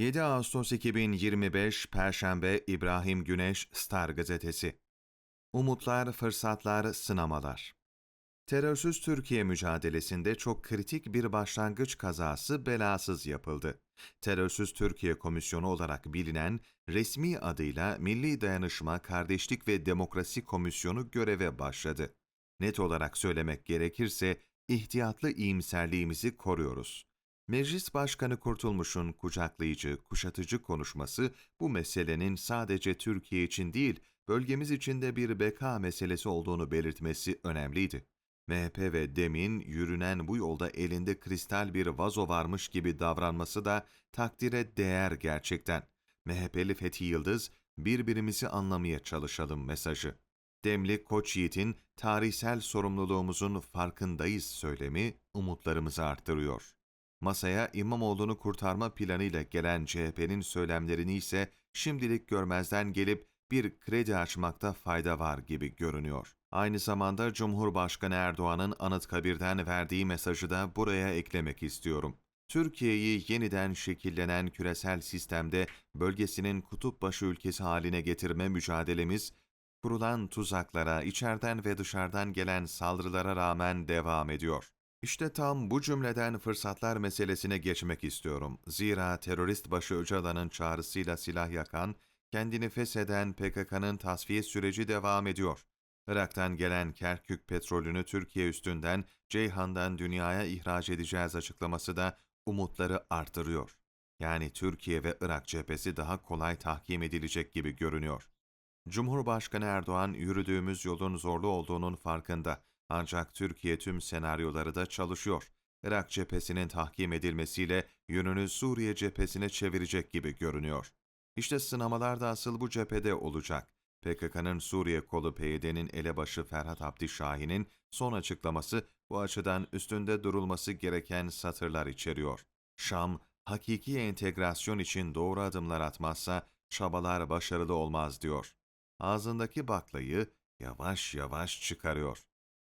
7 Ağustos 2025 Perşembe İbrahim Güneş Star Gazetesi Umutlar, fırsatlar, sınamalar Terörsüz Türkiye mücadelesinde çok kritik bir başlangıç kazası belasız yapıldı. Terörsüz Türkiye Komisyonu olarak bilinen resmi adıyla Milli Dayanışma, Kardeşlik ve Demokrasi Komisyonu göreve başladı. Net olarak söylemek gerekirse ihtiyatlı iyimserliğimizi koruyoruz. Meclis Başkanı Kurtulmuş'un kucaklayıcı, kuşatıcı konuşması bu meselenin sadece Türkiye için değil, bölgemiz için de bir beka meselesi olduğunu belirtmesi önemliydi. MHP ve DEM'in yürünen bu yolda elinde kristal bir vazo varmış gibi davranması da takdire değer gerçekten. MHP'li Fethi Yıldız, birbirimizi anlamaya çalışalım mesajı. Demli Koç Yiğit'in tarihsel sorumluluğumuzun farkındayız söylemi umutlarımızı arttırıyor. Masaya İmamoğlu'nu kurtarma planıyla gelen CHP'nin söylemlerini ise şimdilik görmezden gelip bir kredi açmakta fayda var gibi görünüyor. Aynı zamanda Cumhurbaşkanı Erdoğan'ın Anıtkabir'den verdiği mesajı da buraya eklemek istiyorum. Türkiye'yi yeniden şekillenen küresel sistemde bölgesinin kutup başı ülkesi haline getirme mücadelemiz, kurulan tuzaklara, içeriden ve dışarıdan gelen saldırılara rağmen devam ediyor. İşte tam bu cümleden fırsatlar meselesine geçmek istiyorum. Zira terörist başı Öcalan'ın çağrısıyla silah yakan, kendini fesheden PKK'nın tasfiye süreci devam ediyor. Irak'tan gelen Kerkük petrolünü Türkiye üstünden Ceyhan'dan dünyaya ihraç edeceğiz açıklaması da umutları artırıyor. Yani Türkiye ve Irak cephesi daha kolay tahkim edilecek gibi görünüyor. Cumhurbaşkanı Erdoğan yürüdüğümüz yolun zorlu olduğunun farkında ancak Türkiye tüm senaryoları da çalışıyor. Irak cephesinin tahkim edilmesiyle yönünü Suriye cephesine çevirecek gibi görünüyor. İşte sınamalar da asıl bu cephede olacak. PKK'nın Suriye kolu PYD'nin elebaşı Ferhat Abdi Şahin'in son açıklaması bu açıdan üstünde durulması gereken satırlar içeriyor. Şam, hakiki entegrasyon için doğru adımlar atmazsa çabalar başarılı olmaz diyor. Ağzındaki baklayı yavaş yavaş çıkarıyor.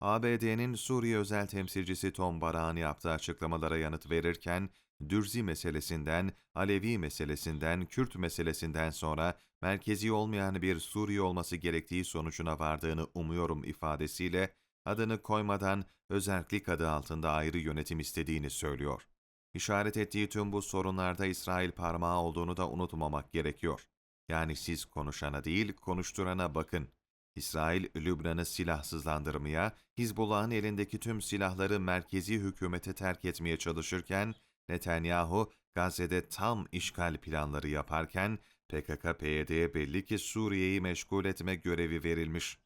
ABD'nin Suriye özel temsilcisi Tom Barak'ın yaptığı açıklamalara yanıt verirken, Dürzi meselesinden, Alevi meselesinden, Kürt meselesinden sonra merkezi olmayan bir Suriye olması gerektiği sonucuna vardığını umuyorum ifadesiyle, adını koymadan özellik adı altında ayrı yönetim istediğini söylüyor. İşaret ettiği tüm bu sorunlarda İsrail parmağı olduğunu da unutmamak gerekiyor. Yani siz konuşana değil, konuşturana bakın. İsrail, Lübnan'ı silahsızlandırmaya, Hizbullah'ın elindeki tüm silahları merkezi hükümete terk etmeye çalışırken, Netanyahu, Gazze'de tam işgal planları yaparken, PKK-PYD'ye belli ki Suriye'yi meşgul etme görevi verilmiş.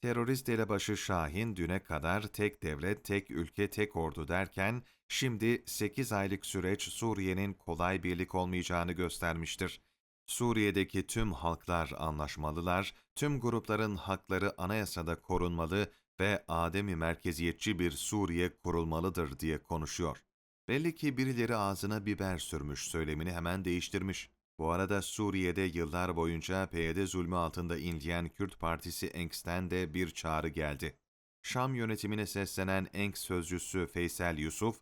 Terörist elebaşı Şahin düne kadar tek devlet, tek ülke, tek ordu derken, şimdi 8 aylık süreç Suriye'nin kolay birlik olmayacağını göstermiştir. Suriye'deki tüm halklar anlaşmalılar, tüm grupların hakları anayasada korunmalı ve ademi merkeziyetçi bir Suriye kurulmalıdır diye konuşuyor. Belli ki birileri ağzına biber sürmüş söylemini hemen değiştirmiş. Bu arada Suriye'de yıllar boyunca PYD zulmü altında inleyen Kürt Partisi ENKS'ten de bir çağrı geldi. Şam yönetimine seslenen ENK sözcüsü Feysel Yusuf,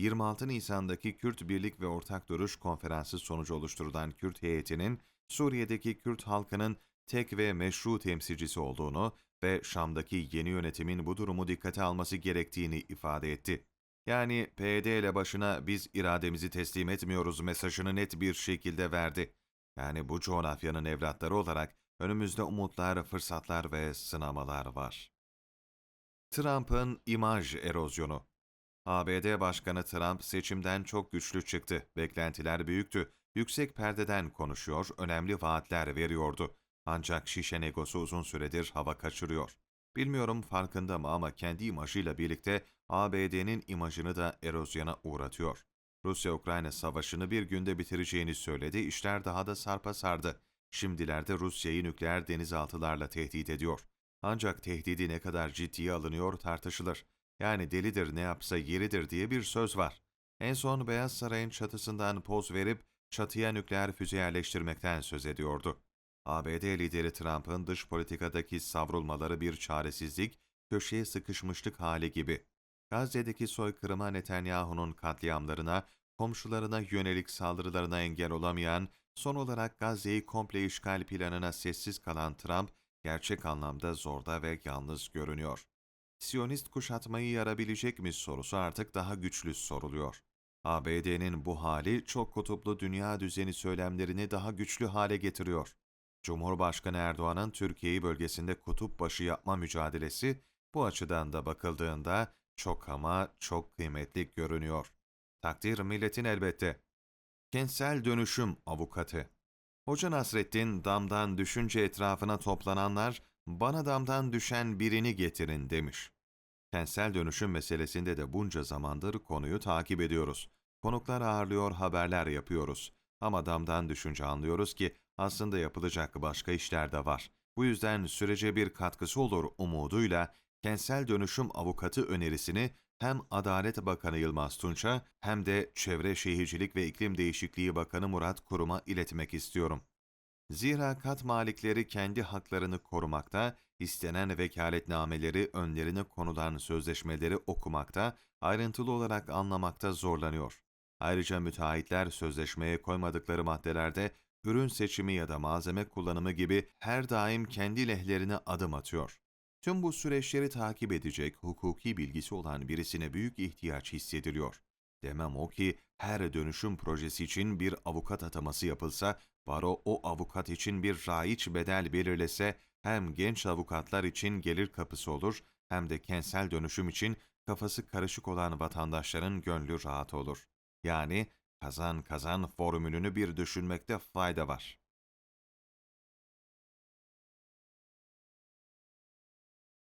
26 Nisan'daki Kürt Birlik ve Ortak Duruş Konferansı sonucu oluşturulan Kürt heyetinin Suriye'deki Kürt halkının tek ve meşru temsilcisi olduğunu ve Şam'daki yeni yönetimin bu durumu dikkate alması gerektiğini ifade etti. Yani PYD ile başına biz irademizi teslim etmiyoruz mesajını net bir şekilde verdi. Yani bu coğrafyanın evlatları olarak önümüzde umutlar, fırsatlar ve sınamalar var. Trump'ın imaj erozyonu ABD Başkanı Trump seçimden çok güçlü çıktı. Beklentiler büyüktü. Yüksek perdeden konuşuyor, önemli vaatler veriyordu. Ancak şişe negosu uzun süredir hava kaçırıyor. Bilmiyorum farkında mı ama kendi imajıyla birlikte ABD'nin imajını da erozyona uğratıyor. Rusya-Ukrayna savaşını bir günde bitireceğini söyledi, işler daha da sarpa sardı. Şimdilerde Rusya'yı nükleer denizaltılarla tehdit ediyor. Ancak tehdidi ne kadar ciddiye alınıyor tartışılır. Yani delidir ne yapsa yeridir diye bir söz var. En son Beyaz Saray'ın çatısından poz verip çatıya nükleer füze yerleştirmekten söz ediyordu. ABD lideri Trump'ın dış politikadaki savrulmaları bir çaresizlik, köşeye sıkışmışlık hali gibi. Gazze'deki soykırıma Netanyahu'nun katliamlarına, komşularına yönelik saldırılarına engel olamayan, son olarak Gazze'yi komple işgal planına sessiz kalan Trump, gerçek anlamda zorda ve yalnız görünüyor. Siyonist kuşatmayı yarabilecek mi sorusu artık daha güçlü soruluyor. ABD'nin bu hali çok kutuplu dünya düzeni söylemlerini daha güçlü hale getiriyor. Cumhurbaşkanı Erdoğan'ın Türkiye'yi bölgesinde kutup başı yapma mücadelesi bu açıdan da bakıldığında çok ama çok kıymetli görünüyor. Takdir milletin elbette. Kentsel dönüşüm avukatı. Hoca Nasrettin damdan düşünce etrafına toplananlar bana damdan düşen birini getirin demiş. Kentsel dönüşüm meselesinde de bunca zamandır konuyu takip ediyoruz. Konuklar ağırlıyor, haberler yapıyoruz. Ama damdan düşünce anlıyoruz ki aslında yapılacak başka işler de var. Bu yüzden sürece bir katkısı olur umuduyla kentsel dönüşüm avukatı önerisini hem Adalet Bakanı Yılmaz Tunç'a hem de Çevre Şehircilik ve İklim Değişikliği Bakanı Murat Kurum'a iletmek istiyorum. Zira kat malikleri kendi haklarını korumakta, istenen vekaletnameleri önlerine konulan sözleşmeleri okumakta, ayrıntılı olarak anlamakta zorlanıyor. Ayrıca müteahhitler sözleşmeye koymadıkları maddelerde ürün seçimi ya da malzeme kullanımı gibi her daim kendi lehlerine adım atıyor. Tüm bu süreçleri takip edecek hukuki bilgisi olan birisine büyük ihtiyaç hissediliyor. Demem o ki her dönüşüm projesi için bir avukat ataması yapılsa, baro o avukat için bir raiç bedel belirlese hem genç avukatlar için gelir kapısı olur hem de kentsel dönüşüm için kafası karışık olan vatandaşların gönlü rahat olur. Yani kazan kazan formülünü bir düşünmekte fayda var.